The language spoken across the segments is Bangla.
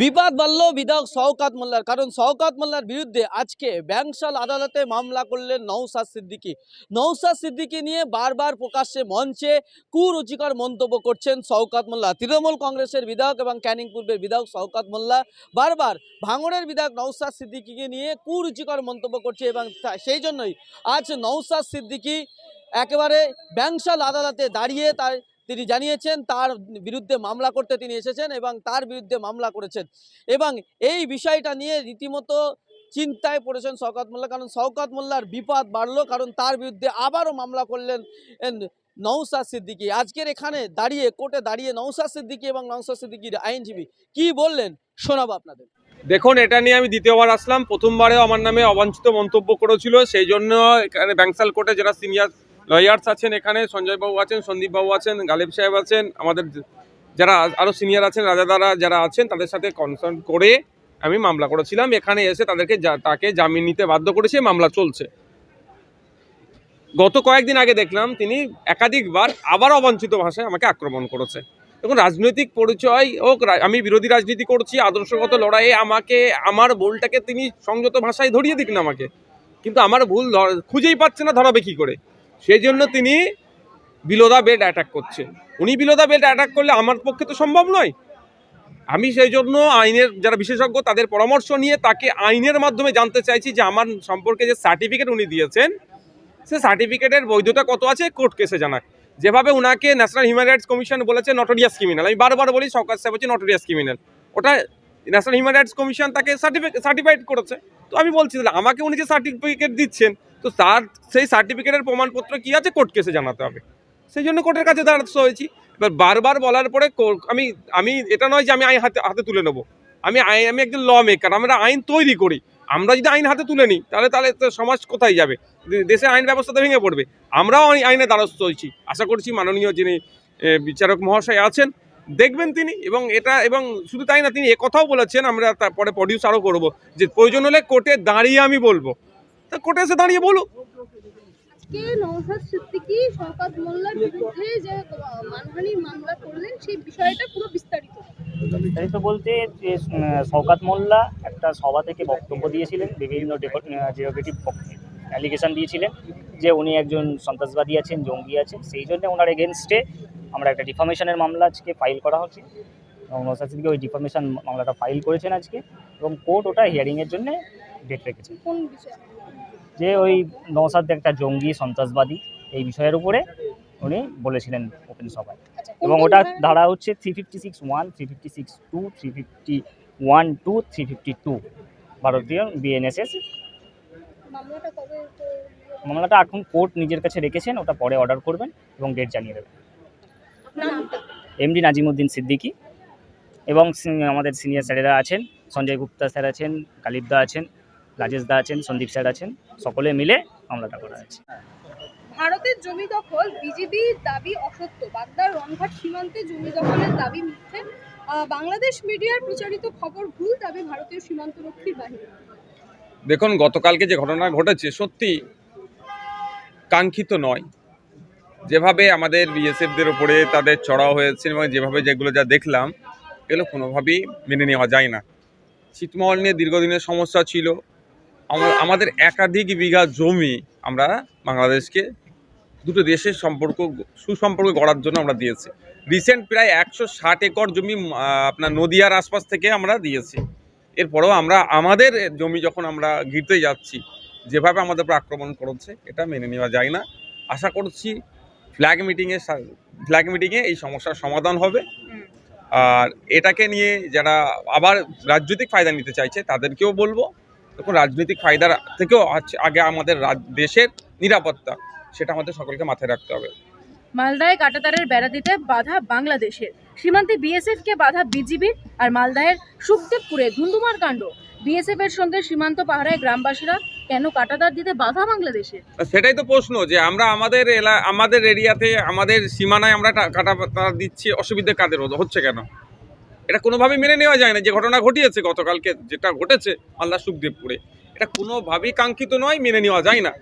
বিবাদ বাড়ল বিধায়ক শওকাত মোল্লার। কারণ শওকাত মোল্লার বিরুদ্ধে আজকে ব্যাংশাল আদালতে মামলা করলেন নৌসাদ সিদ্দিকী। নৌসাদ সিদ্দিকী নিয়ে বারবার প্রকাশ্যে মঞ্চে কুরুচিকর মন্তব্য করছেন শওকাত মোল্লা। তৃণমূল কংগ্রেসের বিধায়ক এবং ক্যানিং পূর্বের বিধায়ক শওকাত মোল্লা বারবার ভাঙড়ের বিধায়ক নৌসাদ সিদ্দিকীকে নিয়ে কুরুচিকর মন্তব্য করছে এবং সেই জন্যই আজ নৌসাদ সিদ্দিকী একেবারে ব্যাংশাল আদালতে দাঁড়িয়ে তার তিনি জানিয়েছেন, তার বিরুদ্ধে মামলা করতে তিনি এসেছেন এবং তার বিরুদ্ধে মামলা করেছেন। এবং এই বিষয়টা নিয়ে রীতিমতো চিন্তায় পড়েছেন শওকত মোল্লা। কারণ শওকত মোল্লার বিপদ বাড়লো, কারণ তার বিরুদ্ধে আবারও মামলা করলেন নওশাদ সিদ্দিকী। আজকের এখানে দাঁড়িয়ে, কোর্টে দাঁড়িয়ে নওশাদ সিদ্দিকী এবং নওশাদ সিদ্দিকীর আইনজীবী কি বললেন শোনাবো আপনাদের। দেখুন, এটা নিয়ে আমি দ্বিতীয়বার আসলাম। প্রথমবারেও আমার নামে অবাঞ্ছিত মন্তব্য করেছিল। সেই জন্য এখানে ব্যাংসাল কোর্টে যারা সিনিয়র লয়ার্স আছেন এখানে, সঞ্জয় বাবু আছেন, সন্দীপ বাবু আছেন, গালিব সাহেব আছেন, আমাদের যারা আরও সিনিয়র আছেন, রাজাদারা যারা আছেন, তাদের সাথে কনসার্ন করে আমি মামলা করেছিলাম। এখানে এসে তাদেরকে তাকে জামিন নিতে বাধ্য করেছে মামলা চলছে। গত কয়েকদিন আগে দেখলাম তিনি একাধিকবার আবার অবাঞ্ছিত ভাষায় আমাকে আক্রমণ করেছে। দেখুন, রাজনৈতিক পরিচয় হোক আমি বিরোধী রাজনীতি করছি, আদর্শগত লড়াইয়ে আমাকে, আমার ভুলটাকে তিনি সংযত ভাষায় ধরিয়ে দিক না আমাকে। কিন্তু আমার ভুল খুঁজেই পাচ্ছে না ধরাবে কি করে? সেই জন্য তিনি বিলোদা বেড অ্যাটাক করছে। উনি বিলোদা বেড অ্যাটাক করলে আমার পক্ষে তো সম্ভব নয়। আমি সেই জন্য আইনের যারা বিশেষজ্ঞ, তাদের পরামর্শ নিয়ে তাকে আইনের মাধ্যমে জানতে চাইছি যে আমার সম্পর্কে যে সার্টিফিকেট উনি দিয়েছেন, সে সার্টিফিকেটের বৈধতা কত আছে? কোর্ট কেসে জানাক। যেভাবে উনাকে ন্যাশনাল হিউম্যান রাইটস কমিশন বলেছে নটোরিয়াস ক্রিমিনাল আমি বারবার বলি, সরকার সাহেব হচ্ছে নটোরিয়াস ক্রিমিনাল ওটা ন্যাশনাল হিউম্যান রাইটস কমিশন তাকে সার্টিফিকেট সার্টিফাইড করেছে। তো আমি বলছি আমাকে উনি যে সার্টিফিকেট দিচ্ছেন তো তার সেই সার্টিফিকেটের প্রমাণপত্র কি আছে? কোর্ট কেসে জানাতে হবে। সেই জন্য কোর্টের কাছে দ্বারস্থ হয়েছি। এবার বারবার বলার পরে আমি আমি, এটা নয় যে আমি আইন হাতে হাতে তুলে নেব। আমি আইন, আমি একজন ল মেকার আমরা আইন তৈরি করি। আমরা যদি আইন হাতে তুলে নিই, তাহলে তাহলে সমাজ কোথায় যাবে? দেশের আইন ব্যবস্থা তো ভেঙে পড়বে। আমরাও আই- আইনে দ্বারস্থ হয়েছি। আশা করছি মাননীয় যিনি বিচারক মহাশয় আছেন, দেখবেন তিনি এবং এটা, এবং শুধু তাই না, তিনি একথাও বলেছেন, আমরা তারপরে প্রডিউস আরও করব, যে প্রয়োজন হলে কোর্টে দাঁড়িয়ে আমি বলব। তা কোর্টে এসে দাঁড়িয়ে বলুক কে নওশাদ সিদ্দিকী শওকত মোল্লার বিরুদ্ধে যে মানহানির মামলা করলেন সেই বিষয়টা পুরো বিস্তারিত। বিস্তারিত বলতে যে শওকাত মোল্লা একটা সভা থেকে বক্তব্য দিয়েছিলেন বিভিন্ন ডেরোগেটিভ অ্যালিগেশন দিয়েছিলেন যে উনি একজন সন্ত্রাসবাদী আছেন জঙ্গি আছেন সেই জন্য ওনার এগেনস্টে আমরা একটা ডিফার্মেশনের মামলা আজকে ফাইল করা হচ্ছে। এবং সিদ্দিকি ওই ডিফার্মেশন মামলাটা ফাইল করেছেন আজকে এবং কোর্ট ওটা হিয়ারিংয়ের জন্য ডেট রেখেছে। কোন বিষয়? যে ওই নৌসাদ একটা জঙ্গি সন্ত্রাসবাদী এই বিষয়ের উপরে উনি বলেছিলেন ওপেন সভায়। আচ্ছা এবং ওটা ধারা হচ্ছে three fifty six one three fifty six two three fifty one two three fifty two ভারতীয় বিএনএসএস মামলাটা এখন কোর্ট নিজের কাছে রেখেছেন ওটা পরে অর্ডার করবেন এবং ডেট জানিয়ে দেবেন। এমডি নাজিমুদ্দিন সিদ্দিকি এবং আমাদের সিনিয়র স্যারেরা আছেন সঞ্জয় গুপ্তা স্যার আছেন কালিবদা আছেন রাজেশ দা আছেন সন্দীপ স্যার আছেন সকলে মিলে মামলাটা করা আছে ভারতের জমি দখল বিজেপির দাবি অসত্য। বাগদার রনঘাট সীমান্তে জমি দখলের দাবি মিথ্যে। বাংলাদেশ মিডিয়ার প্রচারিত খবর ভুল দাবি ভারতীয় সীমান্তরক্ষীর বাহিনী। দেখুন গতকালকে যে ঘটনা ঘটেছে সত্যি কাঙ্ক্ষিত নয়। যেভাবে আমাদের বিএসএফদের উপরে তাদের চড়াও হয়েছে এবং যেভাবে যেগুলো যা দেখলাম এগুলো কোনোভাবেই মেনে নেওয়া যায় না। ছিটমহল নিয়ে দীর্ঘদিনের সমস্যা ছিল। আমাদের একাধিক বিঘা জমি আমরা বাংলাদেশকে দুটো দেশের সম্পর্ক সুসম্পর্ক গড়ার জন্য আমরা দিয়েছি। রিসেন্ট প্রায় একশো ষাট একর জমি আপনার নদিয়ার আশপাশ থেকে আমরা দিয়েছি। এরপরেও আমরা আমাদের জমি যখন আমরা ঘিরতে যাচ্ছি যেভাবে আমাদের উপর আক্রমণ করেছে এটা মেনে নেওয়া যায় না। আশা করছি ফ্ল্যাগ মিটিংয়ে ফ্ল্যাগ মিটিংয়ে এই সমস্যার সমাধান হবে। আর এটাকে নিয়ে যারা আবার রাজনৈতিক ফায়দা নিতে চাইছে তাদেরকেও বলব। দেখুন রাজনৈতিক ফায়দার থেকেও আগে আমাদের দেশের নিরাপত্তা সেটা আমাদের সকলকে মাথায় রাখতে হবে। মালদায় কাটাতারের বেড়া দিতে বাধা বাংলাদেশের। সীমান্তে বিএসএফ কে বাধা বিজিবির আর মালদায়ের সুখদেবপুরে ধুন্ধুমার কাণ্ড। বিএসএফ এর সঙ্গে সীমান্ত পাহারায় গ্রামবাসীরা কেন কাটাতার দিতে বাধা বাংলাদেশের? সেটাই তো প্রশ্ন যে আমরা আমাদের এলা আমাদের এরিয়াতে আমাদের সীমানায় আমরা টা- কাটা দিচ্ছি অসুবিধে কাদের হচ্ছে কেন? এটা কোনোভাবেই মেনে নেওয়া যায় না। যে ঘটনা ঘটিয়েছে, গতকালকে যেটা ঘটেছে, মালদা সুখদেবপুরে, এটা কোনোভাবেই কাঙ্ক্ষিত নয়, মেনে নেওয়া যায় না।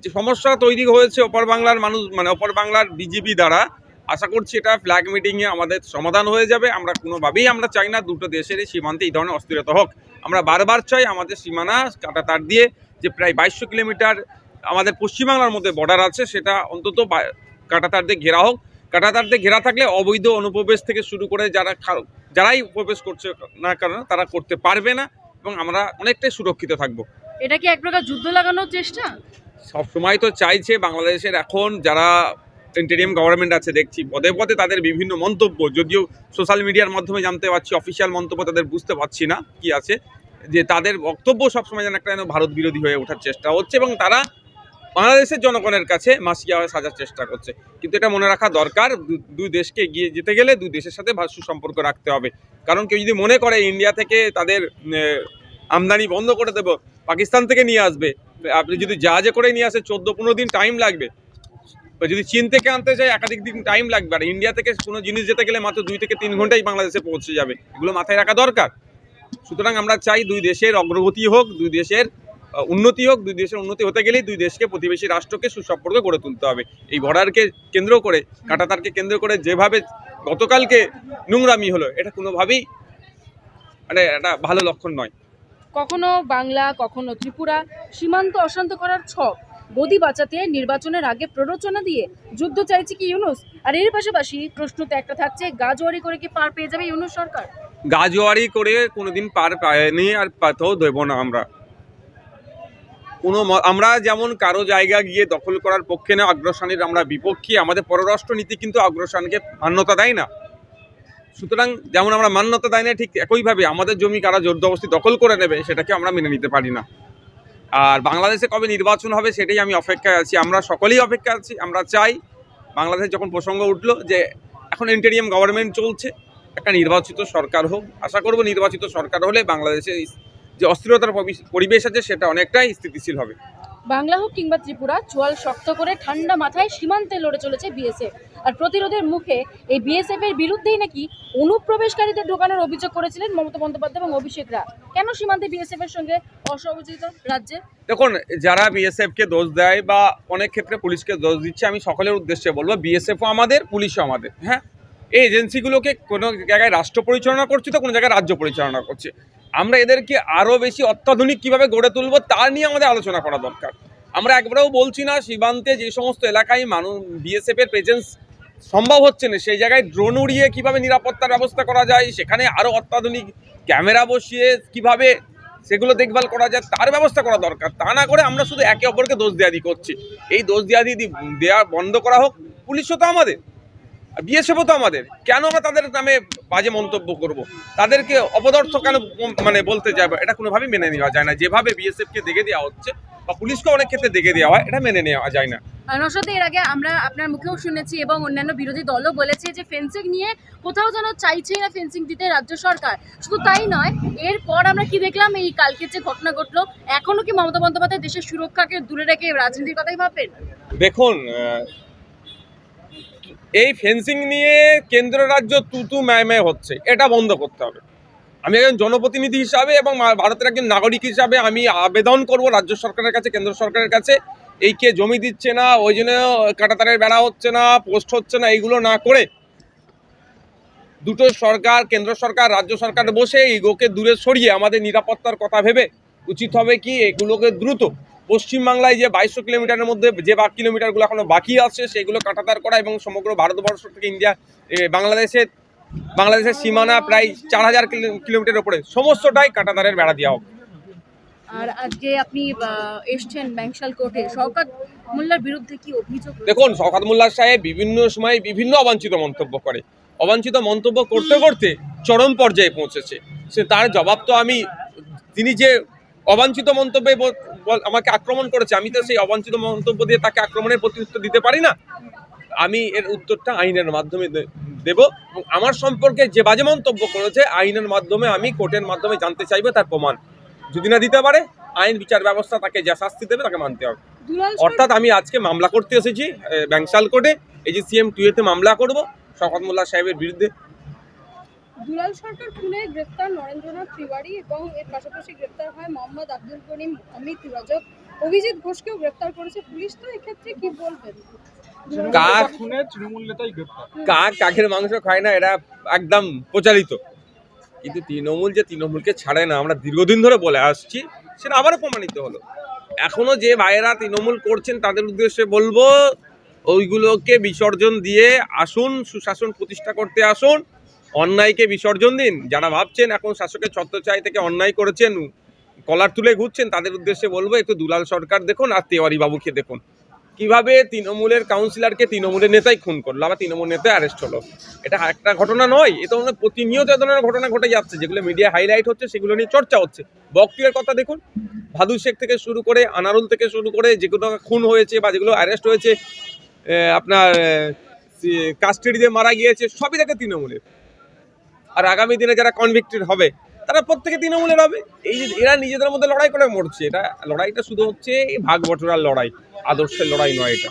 যে সমস্যা তৈরি হয়েছে অপর বাংলার মানুষ মানে অপর বাংলার বিজেপি দ্বারা, আশা করছি এটা ফ্ল্যাগ মিটিংয়ে আমাদের সমাধান হয়ে যাবে। আমরা কোনোভাবেই আমরা চাই না দুটো দেশের সীমান্তে এই ধরনের অস্থিরতা হোক। আমরা বারবার চাই আমাদের সীমানা কাটা তার দিয়ে, যে প্রায় বাইশশো কিলোমিটার আমাদের পশ্চিমবাংলার মধ্যে বর্ডার আছে, সেটা অন্তত বা- কাঁটাতার দিয়ে ঘেরা হোক। কাঁটাতার দিয়ে ঘেরা থাকলে অবৈধ অনুপ্রবেশ থেকে শুরু করে যারা যারাই উপবেশ করছে না কারণ তারা করতে পারবে না এবং আমরা অনেকটাই সুরক্ষিত থাকব। এটা কি এক প্রকার যুদ্ধ লাগানোর চেষ্টা? সব সময় তো চাইছে বাংলাদেশের এখন যারা ইন্টেরিয়াম গভর্নমেন্ট আছে দেখছি পদে পদে তাদের বিভিন্ন মন্তব্য যদিও সোশ্যাল মিডিয়ার মাধ্যমে জানতে পারছি অফিসিয়াল মন্তব্য তাদের বুঝতে পারছি না কি আছে যে তাদের বক্তব্য সবসময় যেন একটা যেন ভারত বিরোধী হয়ে ওঠার চেষ্টা হচ্ছে এবং তারা বাংলাদেশের জনগণের কাছে মাসিয়া হয়ে সাজার চেষ্টা করছে। কিন্তু এটা মনে রাখা দরকার দুই দেশকে এগিয়ে যেতে গেলে দুই দেশের সাথে সুসম্পর্ক রাখতে হবে। কারণ কেউ যদি মনে করে ইন্ডিয়া থেকে তাদের আমদানি বন্ধ করে দেবো, পাকিস্তান থেকে নিয়ে আসবে, আপনি যদি জাহাজে করে নিয়ে আসে, চোদ্দ পনেরো দিন টাইম লাগবে। যদি চীন থেকে আনতে চাই একাধিক দিন টাইম লাগবে। আর ইন্ডিয়া থেকে কোনো জিনিস যেতে গেলে মাত্র দুই থেকে তিন ঘন্টাই বাংলাদেশে পৌঁছে যাবে। এগুলো মাথায় রাখা দরকার। সুতরাং আমরা চাই দুই দেশের অগ্রগতি হোক, দুই দেশের উন্নতি হোক দুই দেশের উন্নতি হতে গেলেই দুই দেশকে প্রতিবেশী রাষ্ট্রকে সুসম্পর্ক গড়ে তুলতে হবে। এই বর্ডারকে কেন্দ্র করে কাঁটাতারকে কেন্দ্র করে যেভাবে গতকালকে নোংরামি হলো এটা কোনোভাবেই মানে একটা ভালো লক্ষণ নয়। কখনো বাংলা কখনো ত্রিপুরা সীমান্ত অশান্ত করার ছক গদি বাঁচাতে নির্বাচনের আগে প্ররোচনা দিয়ে যুদ্ধ চাইছে কি ইউনুস? আর এর পাশাপাশি প্রশ্ন তো একটা থাকছে গাজোয়ারি করে কি পার পেয়ে যাবে ইউনুস সরকার? গাজোয়ারি করে কোনোদিন পার পায়নি আর পাতেও দেবো না আমরা। কোনো আমরা যেমন কারও জায়গা গিয়ে দখল করার পক্ষে না অগ্রসনের আমরা বিপক্ষে, আমাদের পররাষ্ট্র নীতি কিন্তু অগ্রসনকে মান্যতা দেয় না। সুতরাং যেমন আমরা মান্যতা দেয় না, ঠিক একইভাবে আমাদের জমি কারা জোরদবস্তি দখল করে নেবে, সেটাকে আমরা মেনে নিতে পারি না। আর বাংলাদেশে কবে নির্বাচন হবে সেটাই আমি অপেক্ষায় আছি। আমরা সকলেই অপেক্ষায় আছি, আমরা চাই বাংলাদেশ যখন প্রসঙ্গ উঠল যে এখন ইন্টেরিয়াম গভর্নমেন্ট চলছে, একটা নির্বাচিত সরকার হোক। আশা করব নির্বাচিত সরকার হলে বাংলাদেশে যে অস্থিরতার পরিবেশ আছে সেটা অনেকটাই স্থিতিশীল হবে। বাংলা হোক কিংবা ত্রিপুরা চোয়াল শক্ত করে ঠান্ডা মাথায় সীমান্তে লড়ে চলেছে বিএসএফ। আর প্রতিরোধের মুখে এই বিএসএফ এর বিরুদ্ধেই নাকি অনুপ্রবেশকারীদের ঢোকানোর অভিযোগ করেছিলেন মমতা বন্দ্যোপাধ্যায় এবং অভিষেক রা কেন সীমান্তে বিএসএফ এর সঙ্গে অসহযোগিত রাজ্যে? দেখুন যারা বিএসএফকে দোষ দেয় বা অনেক ক্ষেত্রে পুলিশকে দোষ দিচ্ছে আমি সকলের উদ্দেশ্যে বলব বিএসএফও আমাদের পুলিশও আমাদের হ্যাঁ? এই এজেন্সিগুলোকে কোনো জায়গায় রাষ্ট্র পরিচালনা করছে তো কোনো জায়গায় রাজ্য পরিচালনা করছে। আমরা এদেরকে আরও বেশি অত্যাধুনিক কীভাবে গড়ে তুলব তা নিয়ে আমাদের আলোচনা করা দরকার। আমরা একবারেও বলছি না, সীমান্তে যে সমস্ত এলাকায় মানুষ বিএসএফ এর প্রেজেন্স সম্ভব হচ্ছে না, সেই জায়গায় ড্রোন উড়িয়ে কীভাবে নিরাপত্তার ব্যবস্থা করা যায়, সেখানে আরও অত্যাধুনিক ক্যামেরা বসিয়ে কীভাবে সেগুলো দেখভাল করা যায়, তার ব্যবস্থা করা দরকার। তা না করে আমরা শুধু একে অপরকে দোষ দেওয়াদি করছি। এই দোষ দেওয়াদি দি- দেওয়া বন্ধ করা হোক পুলিশও তো আমাদের। বিএসএফও তো আমাদের। কেন আমরা তাদের নামে বাজে মন্তব্য করব? তাদেরকে অপদার্থ কেন মানে বলতে যাবে? এটা কোনোভাবেই মেনে নেওয়া যায় না। যেভাবে বিএসএফকে দেখে দেওয়া হচ্ছে বা পুলিশকে অনেক ক্ষেত্রে দেখে দেওয়া হয় এটা মেনে নেওয়া যায় না। নশাতে এর আগে আমরা আপনার মুখেও শুনেছি এবং অন্যান্য বিরোধী দলও বলেছে যে ফেন্সিং নিয়ে কোথাও যেন চাইছেই না ফেন্সিং দিতে রাজ্য সরকার। শুধু তাই নয় এরপর আমরা কি দেখলাম? এই কালকের যে ঘটনা ঘটলো এখনও কি মমতা বন্দ্যোপাধ্যায় দেশের সুরক্ষাকে দূরে রেখে রাজনীতির কথাই ভাবেন দেখুন এই ফেন্সিং নিয়ে কেন্দ্র রাজ্য তুতু ম্যায় হচ্ছে, এটা বন্ধ করতে হবে। আমি একজন জনপ্রতিনিধি হিসাবে এবং ভারতের একজন নাগরিক হিসাবে আমি আবেদন করব রাজ্য সরকারের কাছে, কেন্দ্র সরকারের কাছে। এই কে জমি দিচ্ছে না, ওই জন্য কাটাতারের বেড়া হচ্ছে না, পোস্ট হচ্ছে না, এইগুলো না করে দুটো সরকার, কেন্দ্র সরকার, রাজ্য সরকার বসে এইগুলোকে দূরে সরিয়ে আমাদের নিরাপত্তার কথা ভেবে উচিত হবে কি এগুলোকে দ্রুত পশ্চিমবাংলায় যে বাইশশো কিলোমিটারের মধ্যে যে বা কিলোমিটারগুলো এখনও বাকি আছে সেগুলো কাটাতার করা এবং সমগ্র ভারতবর্ষ থেকে ইন্ডিয়া বাংলাদেশের বাংলাদেশের সীমানা প্রায় চার হাজার কিলোমিটার উপরে। সমস্তটাই কাটাতারের বেড়া দেওয়া হোক আর আজকে আপনি এসছেন ব্যাংশাল কোর্টে। শওকাত মোল্লার বিরুদ্ধে কি অভিযোগ দেখুন শওকাত মোল্লা সাহেব বিভিন্ন সময় বিভিন্ন অবাঞ্ছিত মন্তব্য করে। অবাঞ্ছিত মন্তব্য করতে করতে চরম পর্যায়ে পৌঁছেছে। সে তার জবাব তো আমি তিনি যে অবাঞ্ছিত মন্তব্যে আমাকে আক্রমণ করেছে। আমি তো সেই অবাঞ্ছিত মন্তব্য দিয়ে তাকে আক্রমণের প্রতি উত্তর দিতে পারি না। আমি এর উত্তরটা আইনের মাধ্যমে দেব। এবং আমার সম্পর্কে যে বাজে মন্তব্য করেছে আইনের মাধ্যমে আমি কোর্টের মাধ্যমে জানতে চাইব তার প্রমাণ। যদি না দিতে পারে আইন বিচার ব্যবস্থা তাকে যা শাস্তি দেবে তাকে মানতে হবে। অর্থাৎ আমি আজকে মামলা করতে এসেছি এ, ব্যাংশাল কোর্টে। এই যে সিএম টুয়েতে মামলা করব শওকত মোল্লা সাহেবের বিরুদ্ধে দুলাল সরকার খুনে গ্রেপ্তার নরেন্দ্রনাথ তিওয়ারি এবং এর পাশাপাশি গ্রেপ্তার হয় মোহাম্মদ আব্দুল করিম অমিত রজব অভিজিৎ ঘোষকেও গ্রেপ্তার করেছে পুলিশ। তো এক্ষেত্রে কি বলবেন? কাক খুনে তৃণমূল নেতাই গ্রেপ্তার। কাক কাকের মাংস খায় না এটা একদম প্রচারিত। কিন্তু তৃণমূল যে তৃণমূলকে ছাড়ে না আমরা দীর্ঘদিন ধরে বলে আসছি সেটা আবারও প্রমাণিত হলো। এখনও যে ভাইয়েরা তৃণমূল করছেন তাদের উদ্দেশ্যে বলব ওইগুলোকে বিসর্জন দিয়ে আসুন সুশাসন প্রতিষ্ঠা করতে আসুন। অন্যায়কে বিসর্জন দিন। যারা ভাবছেন এখন শাসকের ছত্রছায় থেকে অন্যায় করেছেন, কলার তুলে ঘুরছেন, তাদের উদ্দেশ্যে বলব, একটু দুলাল সরকার দেখুন আর তেওয়ারি বাবুকে দেখুন। কীভাবে তৃণমূলের কাউন্সিলরকে তৃণমূলের নেতাই খুন করল? আবার তৃণমূল নেতাই অ্যারেস্ট হলো। এটা একটা ঘটনা নয় এটা মানে প্রতিনিয়ত এ ধরনের ঘটনা ঘটে যাচ্ছে। যেগুলো মিডিয়া হাইলাইট হচ্ছে, সেগুলো নিয়ে চর্চা হচ্ছে। বক্তিয়ার কথা দেখুন। ভাদু শেখ থেকে শুরু করে, আনারুল থেকে শুরু করে যেগুলো খুন হয়েছে বা যেগুলো অ্যারেস্ট হয়েছে আপনার কাস্টাডিতে মারা গিয়েছে, সবই দেখে তৃণমূলের। আর আগামী দিনে যারা কনভিক্টেড হবে, তারা প্রত্যেকে তৃণমূলের হবে। এই যে এরা নিজেদের মধ্যে লড়াই করে মরছে। এটা লড়াইটা শুধু হচ্ছে ভাগ বটরার লড়াই, আদর্শের লড়াই নয় এটা।